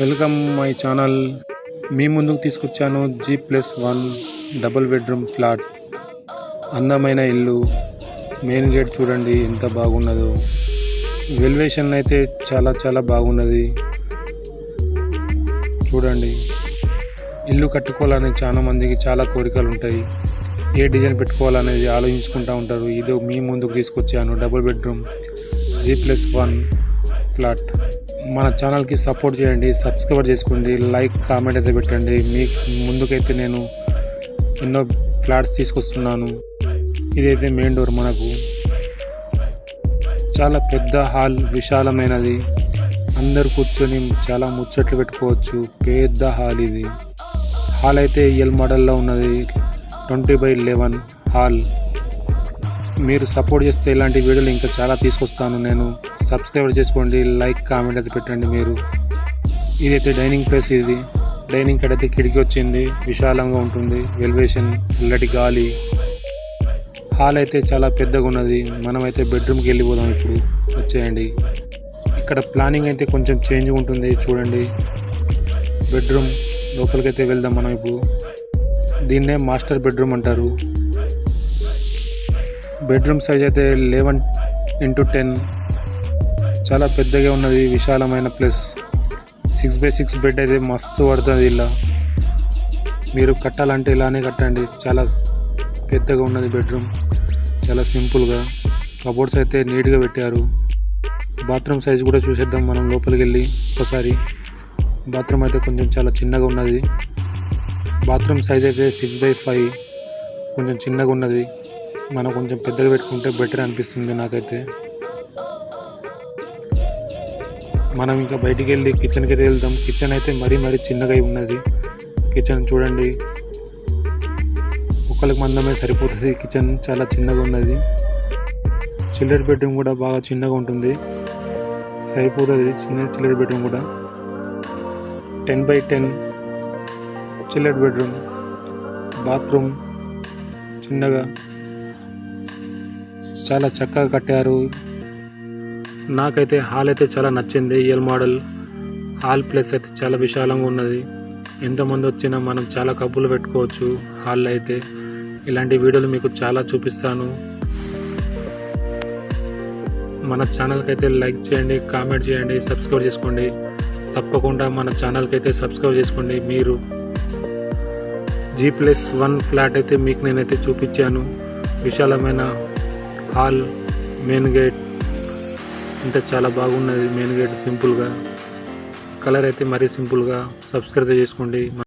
Welcome my channel. మీ ముందుకు తీసుకొచ్చాను G plus one double bedroom flat. అందమైన ఇల్లు. మెయిన్ గేట్ చూడండి ఎంత బాగున్నదో. వెల్వేషన్ అయితే చాలా చాలా బాగున్నది. చూడండి. ఇల్లు కట్టుకోవాలని చాలా మందికి చాలా కోరికలు ఉంటాయి ఏ డిజైన్ పెట్టుకోవాలనేది ఆలోచించుకుంటూ ఉంటారు. ఇదో మీ ముందుకు తీసుకొచ్చాను double bedroom G plus one flat. మన ఛానల్కి సపోర్ట్ చేయండి సబ్స్క్రైబ్ చేసుకోండి లైక్ కామెంట్ అయితే పెట్టండి. మీకు ముందుకైతే నేను ఎన్నో ఫ్లాట్స్ తీసుకొస్తున్నాను. ఇదైతే మెయిన్ డోర్ మనకు. చాలా పెద్ద హాల్ విశాలమైనది. అందరు కూర్చొని చాలా ముచ్చట్లు పెట్టుకోవచ్చు. పెద్ద హాల్ ఇది. హాల్ అయితే ఎల్ మోడల్లో ఉన్నది. Twenty by eleven hall. మీరు సపోర్ట్ చేస్తే ఇలాంటి వీడియోలు ఇంకా చాలా తీసుకొస్తాను నేను. సబ్స్క్రైబ్ చేసుకోండి లైక్ కామెంట్ అయితే పెట్టండి మీరు. ఇదైతే డైనింగ్ ప్లేస్ ఇది. డైనింగ్ కడైతే అయితే కిటికీ వచ్చింది. విశాలంగా ఉంటుంది. ఎలివేషన్ చల్లటి గాలి. హాల్ అయితే చాలా పెద్దగా ఉన్నది. మనమైతే బెడ్రూమ్కి వెళ్ళిపోదాం ఇప్పుడు. వచ్చేయండి. ఇక్కడ ప్లానింగ్ అయితే కొంచెం చేంజ్ ఉంటుంది. చూడండి. బెడ్రూమ్ లోపలికైతే వెళ్దాం మనం ఇప్పుడు. దీన్నే మాస్టర్ బెడ్రూమ్ అంటారు. బెడ్రూమ్ సైజ్ అయితే లెవెన్ ఇంటూ టెన్. చాలా పెద్దగా ఉన్నది విశాలమైన plus. Six by six bed అయితే మస్తు పడుతుంది ఇలా. మీరు కట్టాలంటే ఇలానే కట్టండి. చాలా పెద్దగా ఉన్నది బెడ్రూమ్ చాలా సింపుల్గా కబోర్డ్స్ అయితే నీట్గా పెట్టారు. బాత్రూమ్ సైజ్ కూడా చూసేద్దాం మనం లోపలికి వెళ్ళి ఒకసారి. బాత్రూమ్ అయితే కొంచెం చాలా చిన్నగా ఉన్నది. బాత్రూమ్ సైజ్ అయితే సిక్స్ బై ఫైవ్ కొంచెం చిన్నగా ఉన్నది. మనం కొంచెం పెద్దగా పెట్టుకుంటే బెటర్ అనిపిస్తుంది నాకైతే. మనం ఇంకా బయటికి వెళ్ళి కిచెన్కి అయితే వెళ్దాం. కిచెన్ అయితే మరీ మరీ చిన్నగా ఉన్నది. కిచెన్ చూడండి. ఒకరికి మందమే సరిపోతుంది. కిచెన్ చాలా చిన్నగా ఉన్నది. చిల్లర్ బెడ్రూమ్ కూడా బాగా చిన్నగా ఉంటుంది. సరిపోతుంది. చిన్న చిల్లర్ బెడ్రూమ్ కూడా. టెన్ బై టెన్ చిల్లర్ బెడ్రూమ్ బాత్రూమ్ చిన్నగా. చాలా చక్కగా కట్టారు. నాకైతే హాల్ అయితే చాలా నచ్చింది. ఎల్ మోడల్ హాల్ ప్లేస్ అయితే చాలా విశాలంగా ఉన్నది. ఎంతమంది వచ్చినా మనం చాలా కప్పులు పెట్టుకోవచ్చు హాల్లో అయితే. ఇలాంటి వీడియోలు మీకు చాలా చూపిస్తాను. మన ఛానల్కి అయితే లైక్ చేయండి కామెంట్ చేయండి సబ్స్క్రైబ్ చేసుకోండి. తప్పకుండా మన ఛానల్కి అయితే సబ్స్క్రైబ్ చేసుకోండి మీరు. జీ ప్లస్ వన్ ఫ్లాట్ అయితే మీకు నేనైతే చూపించాను. విశాలమైన హాల్ మెయిన్ గేట్ అంటే చాలా బాగున్నది మెయిన్ గేట్ సింపుల్గా. కలర్ అయితే మరీ సింపుల్గా. సబ్స్క్రైబ్ చేసుకోండి